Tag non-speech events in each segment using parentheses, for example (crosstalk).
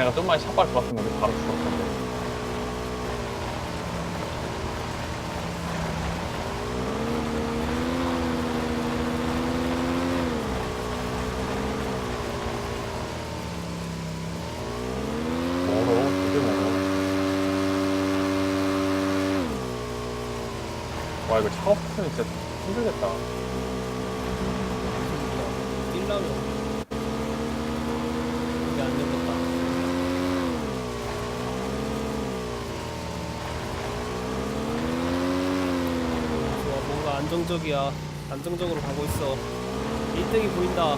걔네가 좀만 샷발 좋았으면 우리 바로 죽었을 텐데. 멀어, 되게 멀어. 와, 이거 차 없으면 진짜 힘들겠다. 1라면 이게 안 열렸다 좋아 뭔가 안정적이야 안정적으로 가고 있어 1등이 보인다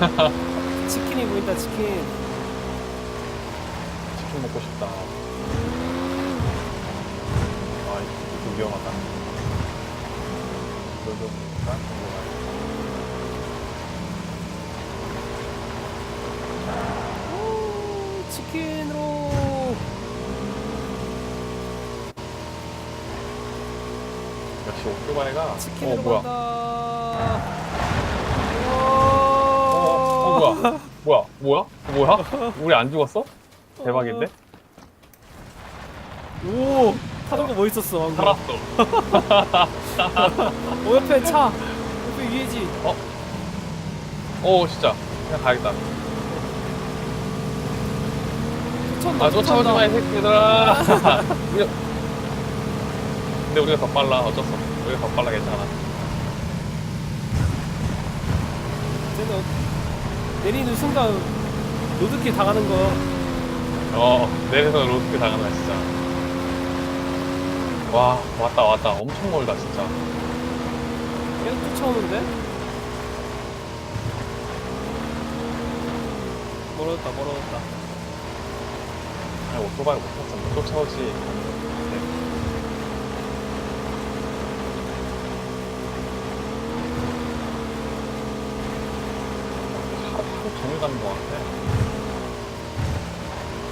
(laughs) 치킨이 보인다 치킨 치킨 먹고 싶다. 아, 이거 좀 위험하다. 좀 볼까? 오, 치킨 역시 오토바이가 치킨으로 어 뭐야? 간다 어, 어 뭐야? 뭐야? 뭐야? 뭐야? 우리 안 죽었어? 대박인데? 오 타는 거 멋있었어 방금 살았어. (laughs) 오 옆에 차 옆에 위에지 오 진짜 그냥 가야겠다. 쫓아온다 아 쫓아오지 마이 새끼들아. (laughs) 우리... 근데 우리가 더 빨라 어쩔 수 없어. 우리가 더 빨라 괜찮아. 쟤는 어- 내리는 순간 로드킬 당하는 거 어 내려서 로스크 당하는 거야 진짜. 와 왔다 왔다 엄청 멀다 진짜. 계속 쫓아오는데? 멀어졌다 멀어졌다 아니 오토바이 못 탔어 못 쫓아오지. 네. 하루, 하루 종일 가는 것 같아.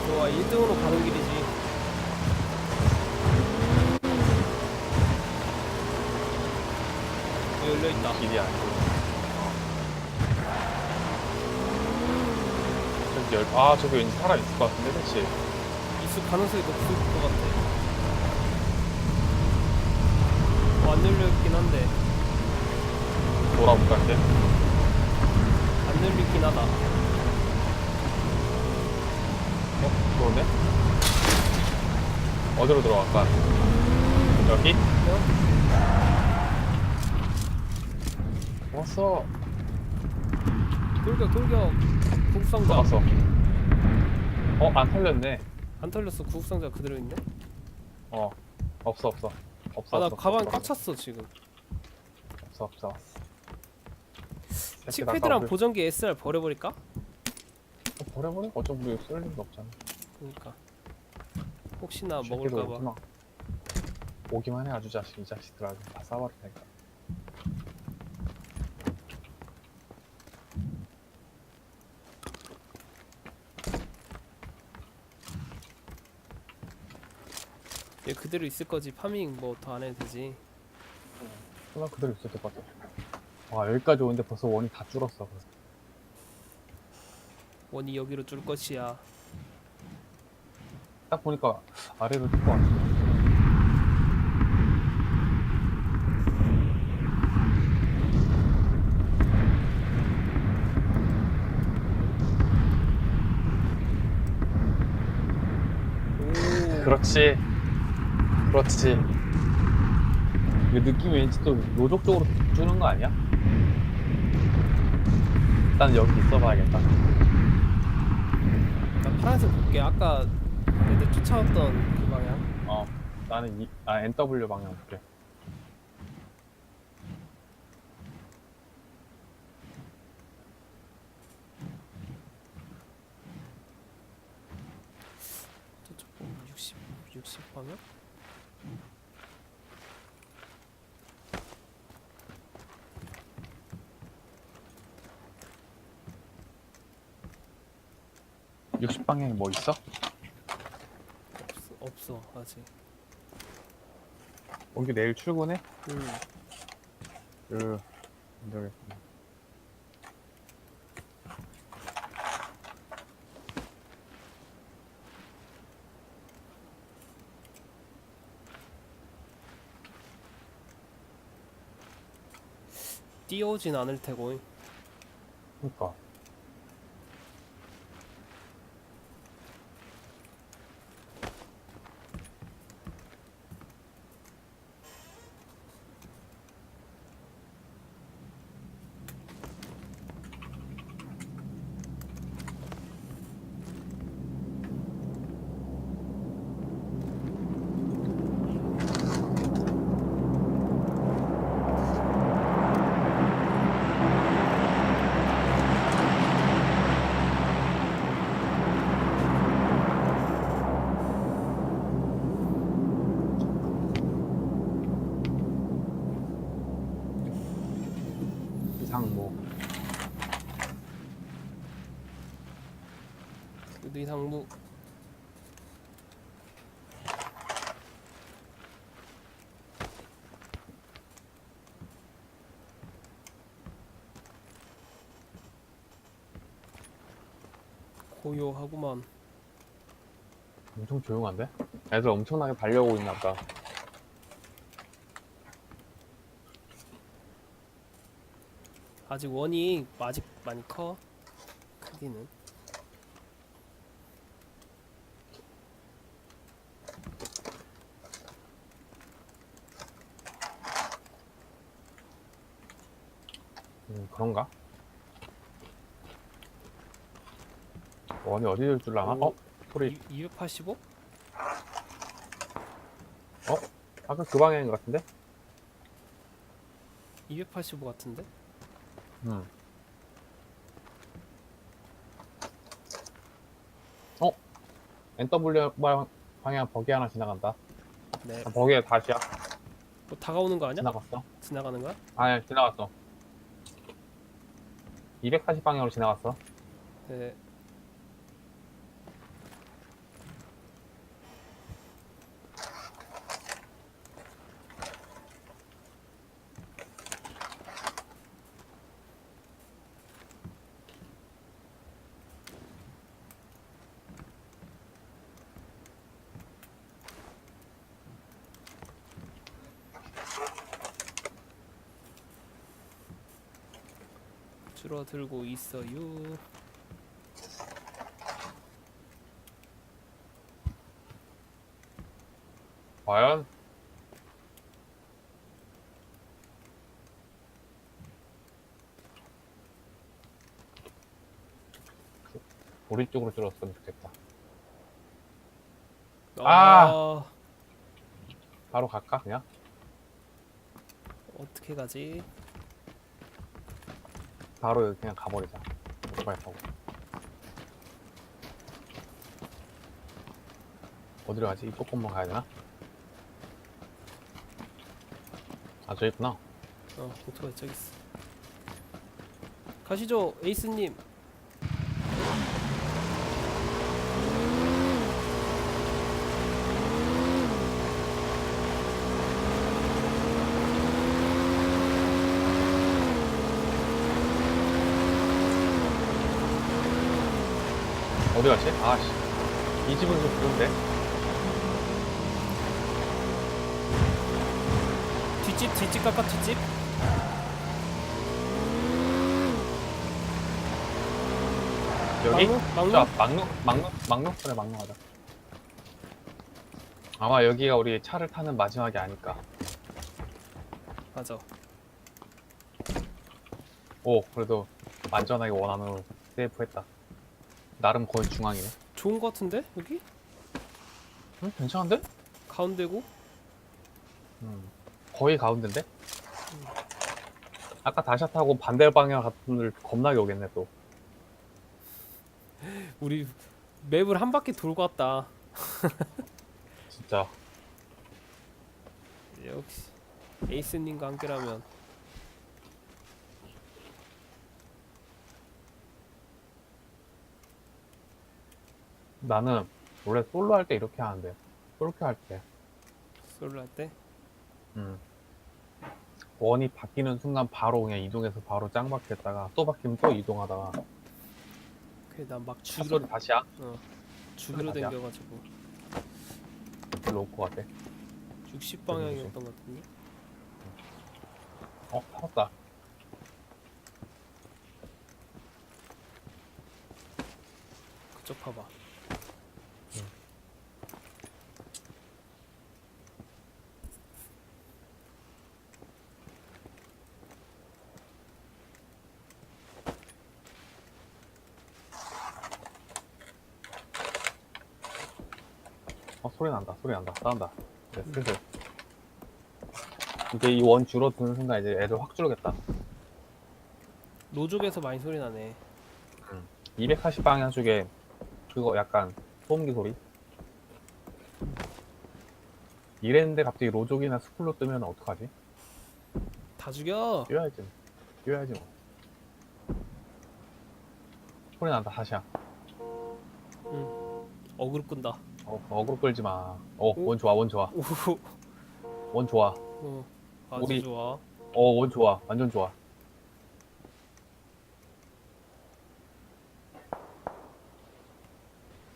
좋아 1등으로 가는 길이지 여기 열려있다 길이 아니고. 어. 저기 열, 아, 저기 왠지 사람 있을 것 같은데, 그치? 있을 가능성이 높을 것 같아 어, 안 열려있긴 한데 돌아볼까, 이제? 안 열리긴 하다 어, 들어오네? 어디로 들어갈까? 여기? 왔어. 돌격 돌격 구급상자 들어갔어. 어, 안 털렸네. 안 털렸어 구급상자 그대로 있네 어, 없어, 없어. 없어. 아 나 없어, 가방 없어. 꽉 찼어 지금 없어, 없어. 새끼 칙패드랑 나가고 보정기 SR 버려버릴까? 어, 버려버려? 어차피 우리 쓸 일도 없잖아. 그러니까 혹시나 새끼도 먹을까봐 오지마. 오기만 해, 아주 자식, 이 자식들아. 다 싸버릴 테니까. 얘 그대로 있을 거지 파밍 뭐 더 안 해도 되지 그냥 그대로 있을 것 같아. 와, 여기까지 오는데 벌써 원이 다 줄었어. 벌써. 원이 여기로 줄 것이야 딱 보니까 아래로 뛸것 같은데. 오 그렇지. 그렇지. 이 느낌이 왠지 또 요족 쪽으로 주는 거 아니야? 일단 여기 있어 봐야겠다. 나 파란색 볼게 아까 애들 쫓아왔던 그 방향 어, 나는 이, 아, NW 방향 볼게. 저쪽 보면 60, 60 방향? 육 60방향에 뭐 있어? 없어 아직. 어, 원규 내일 출근해? 음. 으, 안 되겠다. 띄우진 않을 테고. 그니까. 의상무 고요하구만 엄청 조용한데? 애들 엄청나게 달려오고 있나 보다. 아직 원이 아직 많이 커 크기는 음, 그런가? 원이 어디 될줄 아나? 오. 어? 소리. 285? 아까 그 방향인 것 같은데? 285 같은데? 음. 어? NW 방- 방향 버기 하나 지나간다. 네. 아, 버기에 다시야. 뭐 다가오는 거 아니야? 지나갔어. 지나가는 거야? 아니, 지나갔어. 240 방향으로 지나갔어. 네. 줄어들고 있어요. 과연? 우리 쪽으로 줄었으면 좋겠다. 아! 아, 바로 갈까, 그냥? 어떻게 가지? 바로 여기 그냥 가버리자. 오토바이 타고. 어디로 가지? 이쪽 건만 가야 되나? 아, 저 있구나. 어, 오토바이 저기 있어. 가시죠, 에이스님. 어디 갔지? 아씨. 이 집은 좀 그런데. 뒷집, 뒷집 깎아 뒷집. 여기? 막루? 막루? 자, 막루? 막루? 막루? 그래, 막루 하자. 아마 여기가 우리 차를 타는 마지막이 아닐까. 맞아. 오, 그래도 안전하게 원안으로 세이프했다. 나름 거의 중앙이네. 좋은 거 같은데 여기? 응, 괜찮은데? 가운데고? 음, 거의 가운데인데? 아까 다시 타고 반대 방향 같은 분들 겁나게 오겠네, 또. (laughs) 우리 맵을 한 바퀴 돌고 왔다. 진짜. (laughs) 역시 에이스님과 함께라면 나는 원래 솔로 할 때 이렇게 하는데 솔로 할때 솔로 할 때? 음. 원이 바뀌는 순간 바로 그냥 이동해서 바로 짱박했다가 또 바뀌면 또 이동하다가 그래 난막 죽으로 다시야? 어 죽으로 댕겨가지고 별로 올것 같아 60 방향이었던 것 같은데? 어 살았다 그쪽 봐봐 어 소리 난다 소리 난다. 싸운다. 네, 슬슬. 이제 이 원 줄어드는 순간 이제 애들 확 줄어겠다. 로족에서 많이 소리 나네. 240 방향 쪽에 그거 약간 소음기 소리? 이랬는데 갑자기 로족이나 스쿨로 뜨면 어떡하지? 다 죽여. 뛰어야지. 뛰어야지 뭐. 소리 난다 다시야. 어그로 끈다. 어, 어그로 끌지 마. 어, 오. 원 좋아, 원 좋아, 오, 원 좋아. 어, 아주 우리- 좋아. 어, 원 좋아, 완전 좋아.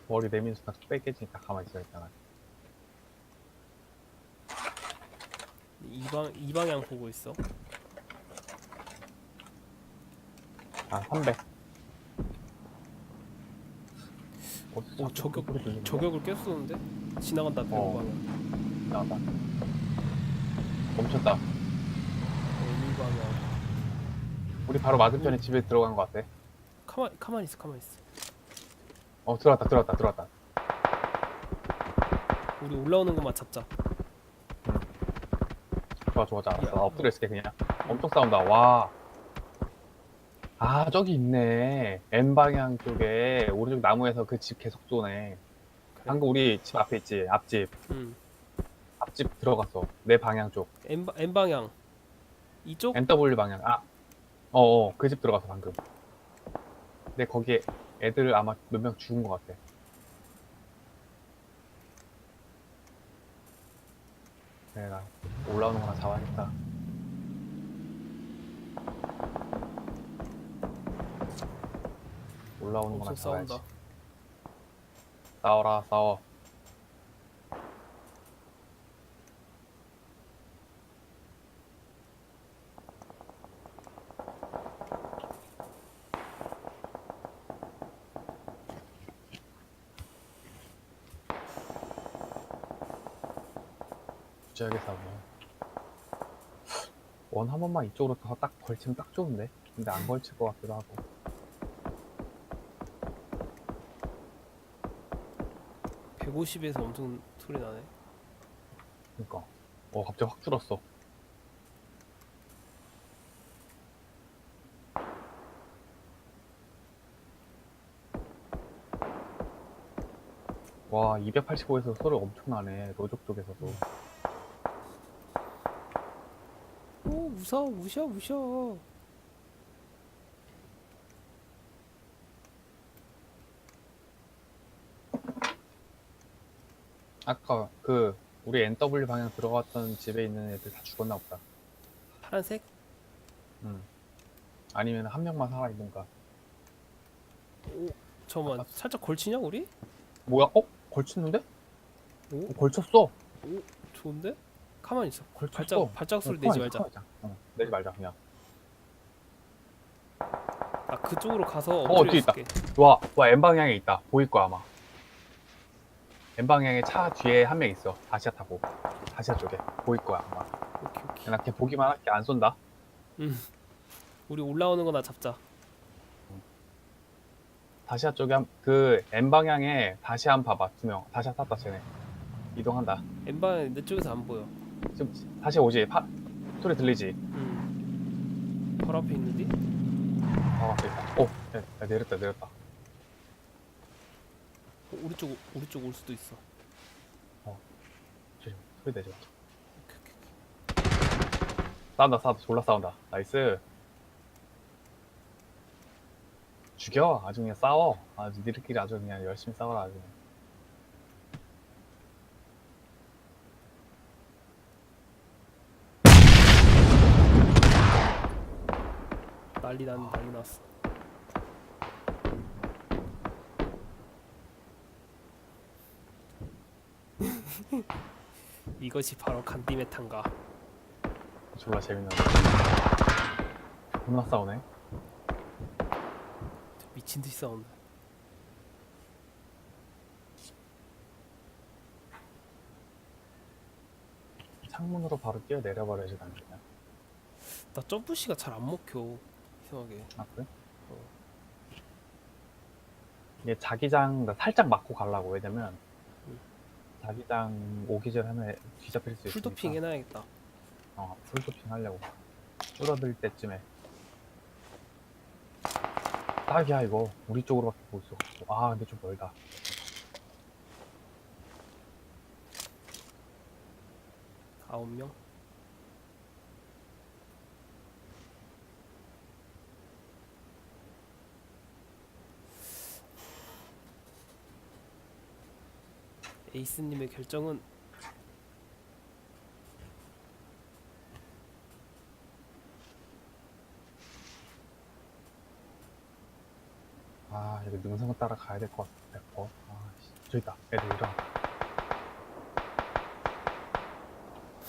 머리 내민 순간 뚝 뺏겨지니까 가만히 있어야겠잖아. 이방 이 방향 보고 있어. 아, 300. 어, 오, 저격 소리 들리는데? 저격을 깼었는데 지나간다 배우 어. 방향. 나왔다. 멈췄다. 어, 이 방향. 우리 바로 맞은편에 집에 들어간 것 같아. 가만 가만 있어 가만 있어. 어, 들어왔다, 들어왔다, 들어왔다. 우리 올라오는 것만 잡자. 좋아, 좋아. 야. 나 엎드려 있을게, 그냥. 엄청 싸운다. 와. 아, 저기 있네. N방향 쪽에, 오른쪽 나무에서 그 집 계속 쏘네. 방금 우리 집 앞에 있지? 앞집. 응. 앞집 들어갔어. 내 방향 쪽. N, 바- N 방향. 이쪽? NW 방향. 아, 어어, 그 집 들어갔어, 방금. 근데 거기에 애들 아마 몇 명 죽은 것 같아. 내가 올라오는 거나 잡아야겠다. 올라오는 거나 엄청 잡아야지. 싸운다. 싸워라, 싸워. 부지하게 싸우네. 원한 번만 이쪽으로 더딱 걸치면 딱 좋은데? 근데 안 걸칠 것 같기도 하고. 150에서 엄청 소리 나네. 그니까. 어, 갑자기 확 줄었어. 와, 285에서 소리 엄청 나네. 로족 쪽에서도. 오 무서워 무셔 무셔. 아까 그, 우리 NW 방향 들어갔던 집에 있는 애들 다 죽었나 보다. 파란색? 응. 아니면 한 명만 살아 있는가. 오 잠깐만 살짝 걸치냐 우리? 뭐야? 어? 걸쳤는데? 오 어, 걸쳤어. 좋은데? 가만 있어. 걸쳤어. 발작 발작 소리 어, 내지 말자. 어, 내지 말자, 그냥. 아 그쪽으로 가서 어, 뒤에 있다. 와, 와, N방향에 있다. 보일 거야, 아마. N방향에 차 뒤에 한 명 있어. 다시아 타고. 다시아 쪽에. 보일 거야, 아마. 오케이 오케이. 나걔 보기만 할게. 안 쏜다. 우리 올라오는 거나 잡자. 다시아 쪽에 한, 그, N방향에 다시 한 봐봐. 두 명. 다시아 탔다, 쟤네. 이동한다. N 방향 내 쪽에서 안 보여. 지금 다시 오지? 파, 소리 들리지? 음. 바로 앞에 있는데? 아, 앞에 있다. 오, 야, 야, 내렸다, 내렸다. 어, 우리 쪽 우리 쪽 올 수도 있어. 조심. 소리 내지 마. 오케이. 싸운다, 싸운다. 졸라 싸운다. 나이스. 죽여. 아주 그냥 싸워. 아주 니들끼리 아주 그냥 열심히 싸워라, 아주. 난리 난 난리 났어. (laughs) 이것이 바로 간디메탄가. 졸라 재밌나 봐. 겁나 싸우네. 미친 듯이 싸운다. 창문으로 바로 뛰어 내려버려야지 난 그냥. 나 점프씨가 잘 안 먹혀. 이상하게. 아 그래? 어. 얘 자기장 나 살짝 막고 갈라고 왜냐면 자기장 오기 전에 하면 뒤잡힐 수 있으니까. 풀도핑 해놔야겠다. 어 풀도핑 하려고. 줄어들 때쯤에. 딱이야 이거. 우리 쪽으로밖에 못 있어. 아 근데 좀 멀다. 아홉 명 에이스님의 결정은 아 이거 능선을 따라 가야 될 것 같아 100%아 씨, 저기 있다. 애들 일어나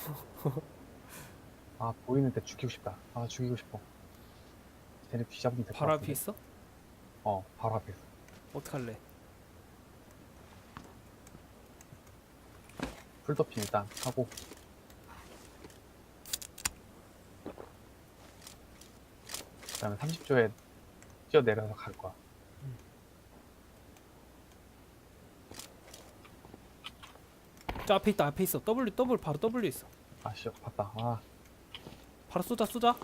(laughs) 아 보이는데 죽이고 싶다. 아 죽이고 싶어. 쟤네 뒤잡으면 될것 바로 앞에 같은데. 있어? 어 바로 앞에 있어. 어떡할래 풀도핑 일단 하고. 그 다음에 30초에 뛰어내려서 갈 거야. 저 앞에 있다 앞에 있어. W W 바로 W 있어. 아씨 봤다. 아. 바로 쏘자 쏘자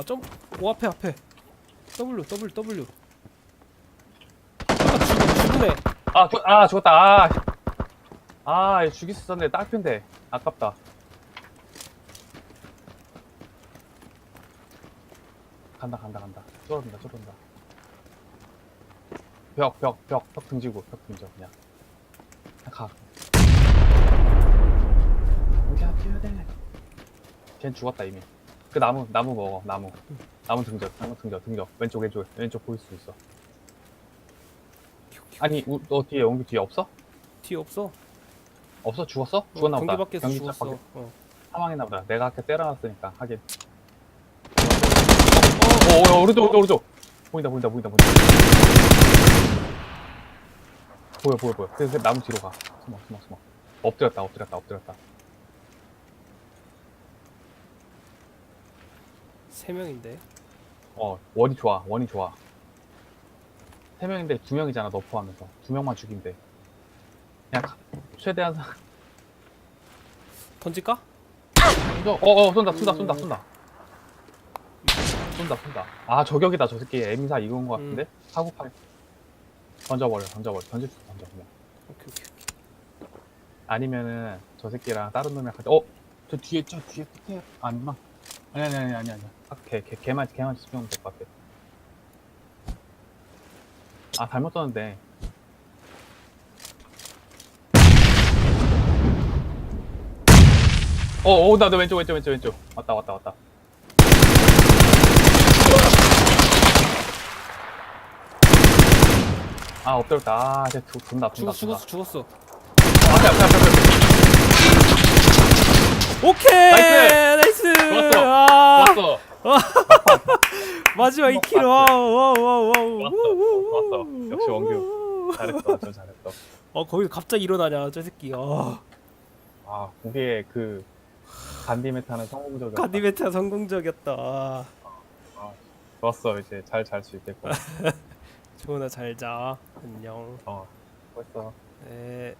아 점 오 앞에 앞에. W W W. 아까 죽, 죽네 아, 죽, 아 죽었다. 아, 아얘 죽일 수 있었는데 딱핀데. 아깝다. 간다 간다 간다. 쫄아든다 쫄아든다. 벽 벽 벽. 벽 등지고 벽 등져 그냥. 그냥 가. 그냥 뛰어야 돼 걘 죽었다 이미 그 나무 나무 먹어 나무. 나무 등져 나무 등져 등져 왼쪽 왼쪽 왼쪽 보일 수 있어. 아니 우- 너 뒤에 용기 뒤에 없어? 뒤에 없어. 없어? 죽었어? 죽었나 어, 보다. 경기 밖에서 경기장 죽었어. 밖에 어. 사망했나 보다. 내가 아까 때려놨으니까 하긴. 어, 어, 어, 오른쪽 오른쪽 오른쪽. 보인다 보인다 보인다 보인다. 보여 보여 보여. 그, 그 나무 뒤로 가. 숨어 숨어 숨어. 엎드렸다 엎드렸다 엎드렸다 세 명인데 어 원이 좋아 원이 좋아 세 명인데 두 명이잖아 너 포함해서 두 명만 죽이면 돼 그냥 가- 최대한 사- 던질까? 쏜다. 어, 어, 쏜다, 쏜다, 쏜다, 쏜다. 쏜다, 쏜다. 아, 저격이다, 저 새끼. 에미사 이건 것 같은데? 사고팔. 던져버려, 던져버려. 던질 수 있어, 던져, 그냥. 오케이 오케이 아니면은, 저 새끼랑 다른 놈이랑 같이, 어? 저 뒤에, 저 뒤에 끝에, 아니구나. 아니, 아니, 아니, 아니, 아니. 아, 걔, 걔, 걔만, 걔만 집중하면 될 것 같아. 아, 잘못 썼는데. 어, 어, 나, 나 왼쪽, 왼쪽, 왼쪽, 왼쪽. 왔다, 왔다, 왔다. 아, 엎드렸다. 아, 쟤 두- 돈다, 돈다. 죽었어 죽었어 죽었어 앞에, 앞에, 앞에, 앞에. 오케이 나이스! 나이스 좋았어. 아, 좋았어. (laughs) 마지막 2킬 맞지? 와우 와우 와우 와우. 역시 원규. 잘했어, 저 잘했어. 어 거기 갑자기 일어나냐 저 새끼 아 아, 그게 그, 간디 메타는 성공적이었다. 가디메타 성공적이었다 아, 좋았어, 이제 잘 잘 수 있겠고. 조은아 잘자 안녕 어, 벌써. 네